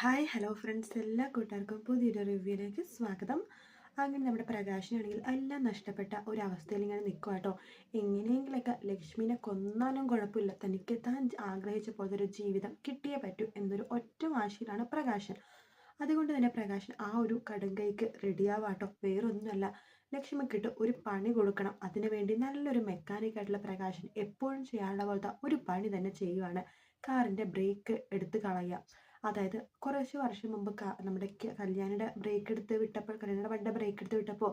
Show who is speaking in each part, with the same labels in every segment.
Speaker 1: Hi hello friends. എല്ലാ കൂട്ടുകാർക്കും പുതിയൊരു റിവ്യൂയിലേക്ക് സ്വാഗതം. അങ്ങനെ നമ്മുടെ പ്രകാശനാണെങ്കിൽ എല്ലാം നഷ്ടപ്പെട്ട ഒരവസ്ഥയിൽ ഇങ്ങനെ നിൽക്കുക കേട്ടോ എങ്ങനെയെങ്കിലൊക്കെ ലക്ഷ്മിനെ കൊന്നാലും കുഴപ്പമില്ല. തനിക്ക് താൻ ആഗ്രഹിച്ച പോലത്തെ ഒരു ജീവിതം കിട്ടിയേ പറ്റൂ എന്നൊരു ഒറ്റ വാശിയിലാണ് പ്രകാശൻ. അതുകൊണ്ട് തന്നെ പ്രകാശൻ ആ ഒരു കടുങ്കൈക്ക് റെഡിയാവാട്ടോ വേറൊന്നുമല്ല. ലക്ഷ്മിക്കിട്ട് ഒരു പണി കൊടുക്കണം. അതിനു വേണ്ടി നല്ലൊരു മെക്കാനിക്കായിട്ടുള്ള പ്രകാശൻ എപ്പോഴും ചെയ്യാനുള്ള പോലത്തെ ഒരു പണി തന്നെ ചെയ്യുവാണ്. കാറിന്റെ ബ്രേക്ക് എടുത്ത് കളയുക. അതായത് കുറച്ച് വർഷം മുമ്പ് നമ്മുടെ കല്യാണിയുടെ ബ്രേക്ക് എടുത്ത് വിട്ടപ്പോൾ കല്യാണിയുടെ വണ്ടിയുടെ ബ്രേക്ക് എടുത്ത് വിട്ടപ്പോൾ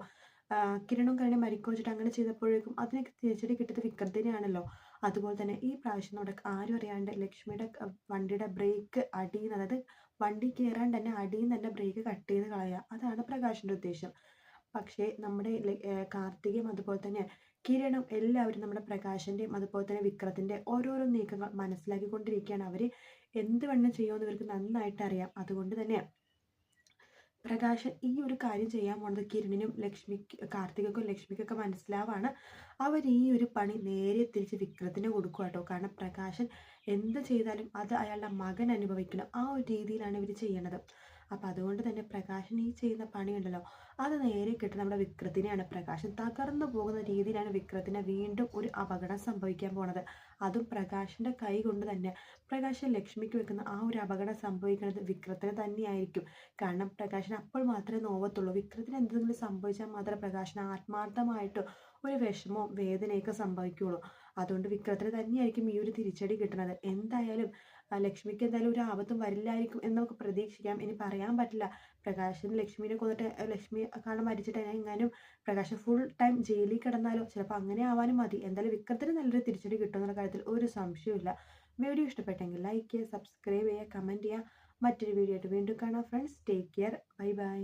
Speaker 1: കിരണും കല്യാണി മരിക്കോ അങ്ങനെ ചെയ്തപ്പോഴേക്കും അതിനൊക്കെ തിരിച്ചടി കിട്ടിയത് വിക്രത്തിനെയാണല്ലോ. അതുപോലെ തന്നെ ഈ പ്രാവശ്യം നമ്മുടെ ആരും അറിയാണ്ട് ലക്ഷ്മിയുടെ വണ്ടിയുടെ ബ്രേക്ക് അടിയിൽ അതായത് വണ്ടി കയറാൻ തന്നെ അടിയിൽ തന്നെ ബ്രേക്ക് കട്ട് ചെയ്ത് കളയുക. അതാണ് പ്രകാശിന്റെ ഉദ്ദേശം. പക്ഷേ നമ്മുടെ കാർത്തികയും അതുപോലെ തന്നെ കിരണും എല്ലാവരും നമ്മുടെ പ്രകാശന്റെയും അതുപോലെ തന്നെ വിക്രത്തിന്റെ ഓരോരോ നീക്കങ്ങൾ മനസ്സിലാക്കിക്കൊണ്ടിരിക്കുകയാണ്. അവർ എന്ത് വേണം ചെയ്യുമെന്ന് ഇവർക്ക് നന്നായിട്ട് അറിയാം. അതുകൊണ്ട് തന്നെ പ്രകാശൻ ഈ ഒരു കാര്യം ചെയ്യാൻ പോണത് കിരണിനും ലക്ഷ്മി കാർത്തികക്കും ലക്ഷ്മിക്കൊക്കെ മനസ്സിലാവാണ്. അവർ ഈ ഒരു പണി നേരെ തിരിച്ച് വിക്രത്തിന് കൊടുക്കുക കേട്ടോ കാരണം പ്രകാശൻ എന്ത് ചെയ്താലും അത് അയാളുടെ മകൻ അനുഭവിക്കണം. ആ ഒരു രീതിയിലാണ് ഇവർ ചെയ്യണത്. അപ്പം അതുകൊണ്ട് തന്നെ പ്രകാശൻ ഈ ചെയ്യുന്ന പണിയുണ്ടല്ലോ. അത് നേരെ കിട്ടുന്ന നമ്മുടെ വിക്രത്തിനെയാണ് പ്രകാശൻ. തകർന്നു പോകുന്ന രീതിയിലാണ് വിക്രത്തിന് വീണ്ടും ഒരു അപകടം സംഭവിക്കാൻ പോണത്. അതും പ്രകാശിന്റെ കൈ കൊണ്ട് തന്നെ. പ്രകാശൻ ലക്ഷ്മിക്ക് വെക്കുന്ന ആ ഒരു അപകടം സംഭവിക്കുന്നത് വിക്രത്തിന് തന്നെയായിരിക്കും. കാരണം പ്രകാശൻ അപ്പോൾ മാത്രമേ നോവത്തുള്ളൂ. വിക്രത്തിന് എന്തെങ്കിലും സംഭവിച്ചാൽ മാത്രമേ പ്രകാശൻ ആത്മാർത്ഥമായിട്ട് ഒരു വിഷമവും വേദനയൊക്കെ സംഭവിക്കുകയുള്ളൂ അതുകൊണ്ട് വിക്രത്തിന് തന്നെയായിരിക്കും ഈ ഒരു തിരിച്ചടി കിട്ടുന്നത്. എന്തായാലും ലക്ഷ്മിക്ക് എന്തായാലും ഒരു ആപത്തും വരില്ലായിരിക്കും എന്ന് നമുക്ക് പ്രതീക്ഷിക്കാം. ഇനി പറയാൻ പറ്റില്ല. പ്രകാശൻ ലക്ഷ്മിനെ കൊന്നിട്ട് ലക്ഷ്മി കാരണം മരിച്ചിട്ട് എങ്ങാനും പ്രകാശൻ ഫുൾ ടൈം ജയിലിൽ കിടന്നാലോ? ചിലപ്പോൾ അങ്ങനെ ആവാനും മതി. എന്തായാലും വിക്രത്തിന് നല്ലൊരു തിരിച്ചടി കിട്ടുമെന്നുള്ള കാര്യത്തിൽ ഒരു സംശയവുമില്ല വീഡിയോ ഇഷ്ടപ്പെട്ടെങ്കിൽ ലൈക്ക് ചെയ്യുക സബ്സ്ക്രൈബ് ചെയ്യുക കമന്റ് ചെയ്യുക. മറ്റൊരു വീഡിയോ ആയിട്ട് വീണ്ടും കാണാം friends take care bye bye